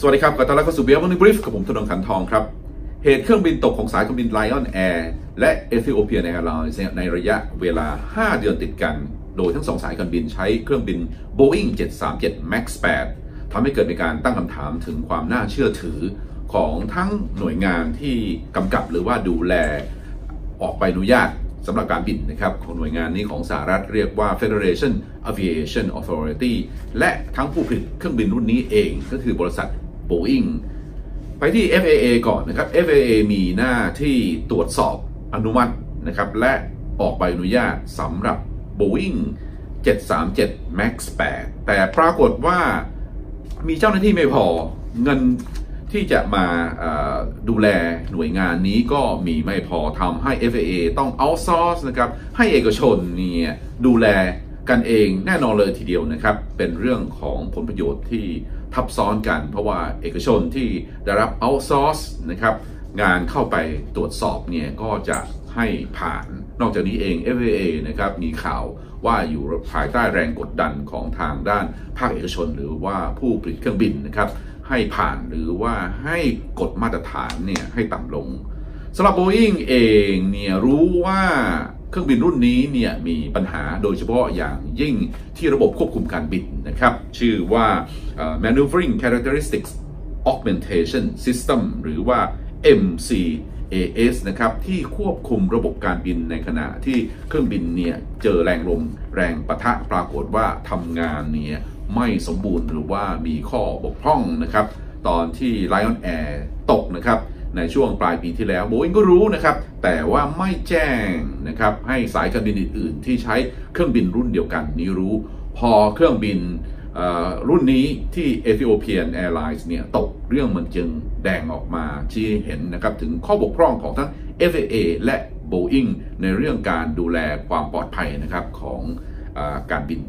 สวัสดีครับขอต้อนรับเข้าสู่เบียร์วันนี้บริฟกับผมธนงขันทองครับ เหตุเครื่องบินตกของสายการบิน Lion Air และ Ethiopian Airlines เนี่ยในระยะเวลา 5 เดือนติดกัน โดยทั้งสองสายการบินใช้เครื่องบิน Boeing 737 MAX 8ทำให้เกิดมีการตั้งคำถามถึงความน่าเชื่อถือของทั้งหน่วยงานที่กำกับหรือว่าดูแลออกใบอนุญาตสำหรับการบินนะครับของหน่วยงานนี้ของสหรัฐเรียกว่า Federation Aviation Authority และทั้งผู้ผลิตเครื่องบินรุ่นนี้เองก็คือบริษัท Boeing ไปที่ FAA ก่อนนะครับ FAA มีหน้าที่ตรวจสอบอนุมัตินะครับและออกใบอนุญาตสำหรับ Boeing 737 MAX 8 แต่ปรากฏว่ามีเจ้าหน้าที่ไม่พอเงินที่จะมาดูแลหน่วยงานนี้ก็มีไม่พอทำให้ FAA ต้อง outsource นะครับ ให้เอกชนเนี่ยดูแลกันเองแน่นอนเลยทีเดียวนะครับ เป็นเรื่องของผลประโยชน์ที่ ทับซ้อนกัน เพราะว่าเอกชนที่ได้รับ outsource นะครับงานเข้าไปตรวจสอบเนี่ยก็จะให้ผ่าน นอกจากนี้เอง FAA นะครับมีข่าวว่าอยู่ภายใต้แรงกดดันของทางด้านภาคเอกชน หรือว่าผู้ผลิตเครื่องบินนะครับให้ผ่านหรือว่าให้กฎมาตรฐานเนี่ยให้ต่ำลงสำหรับ Boeing เองเนี่ยรู้ว่า เครื่องบินรุ่นนี้เนี่ยมีปัญหาโดยเฉพาะอย่างยิ่งที่ระบบควบคุมการบินนะครับ ชื่อว่า Maneuvering Characteristics Augmentation System หรือว่า MCAS นะครับ ที่ควบคุมระบบการบินในขณะที่เครื่องบินเนี่ยเจอแรงลมแรงปะทะปรากฏว่าทำงานเนี่ยไม่สมบูรณ์หรือว่ามีข้อบกพร่องนะครับ ตอนที่ Lion Air ตกนะครับ ในช่วงปลายปีที่แล้วโบอิงก็รู้นะครับ แต่ว่าไม่แจ้งนะครับให้สายการบินอื่น ๆ ที่ใช้เครื่องบินรุ่นเดียวกันนี้รู้ พอเครื่องบินรุ่นนี้ที่ Ethiopian Airlines เนี่ยตกเรื่องมันจึงแดงออกมาชี้เห็นนะครับ ถึงข้อบกพร่องของทั้ง FAA และ Boeing ในเรื่องการดูแลความปลอดภัยนะครับของอการบิน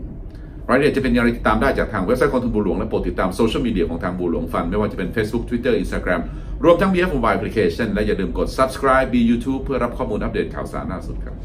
รายละเอียดจะเป็นอย่างไรติดตามได้จากทางเว็บไซต์ของทางบูหลวงและโปรดติดตามโซเชียลมีเดียของทางบูหลวงฟัน ไม่ว่าจะเป็น Facebook Twitter Instagram รวมทั้ง BF Mobile Application และอย่าลืมกด subscribe B YouTube เพื่อรับข้อมูลอัปเดตข่าวสารล่าสุดครับ